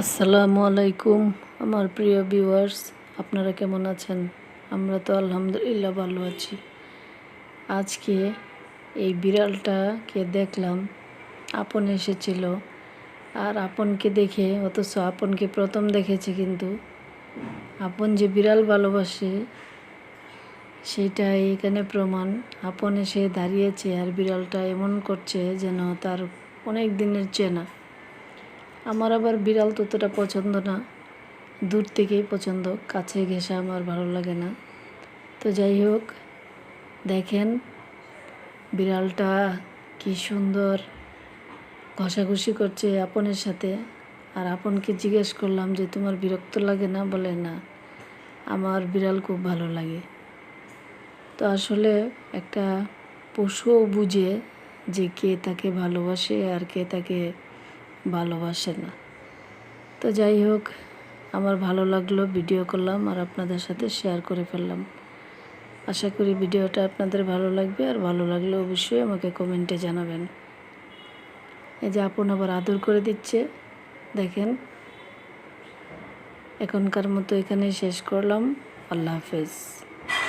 আসসালামু আলাইকুম, আমার প্রিয় ভিউয়ার্স আপনারা কেমন আছেন? আমরা তো আলহামদুলিল্লাহ ভালো আছি। আজকে এই বিড়ালটাকে দেখলাম, আপন এসেছিল। আর আপনকে দেখে, অথচ আপনকে প্রথম দেখেছে কিন্তু, আপন যে বিড়াল ভালোবাসে সেটা এখানে প্রমাণ। আপন এসে দাঁড়িয়েছে আর বিড়ালটা এমন করছে যেন তার অনেক দিনের চেনা। আমার আবার বিড়াল ততটা পছন্দ না। দূর থেকেই পছন্দ, কাছে ঘেঁষা আমার ভালো লাগে না। তো যাই হোক, দেখেন বিড়ালটা কি সুন্দর ঘষাঘষি করছে আপনের সাথে। আর আপনকে জিজ্ঞেস করলাম যে, তোমার বিরক্ত লাগে না? বলে, না, আমার বিড়াল খুব ভালো লাগে। তো আসলে একটা পশুও বুঝে যে কে তাকে ভালোবাসে আর কে তাকে ভালোবাসে না। তো যাই হোক, আমার ভালো লাগল ভিডিও করলাম আর আপনাদের সাথে শেয়ার করে ফেললাম। আশা করি ভিডিওটা আপনাদের ভালো লাগবে আর ভালো লাগলে অবশ্যই আমাকে কমেন্টে জানাবেন। এই যে আপন আবার আদর করে দিচ্ছে, দেখেন। এখনকার মতো এখানেই শেষ করলাম। আল্লাহ হাফেজ।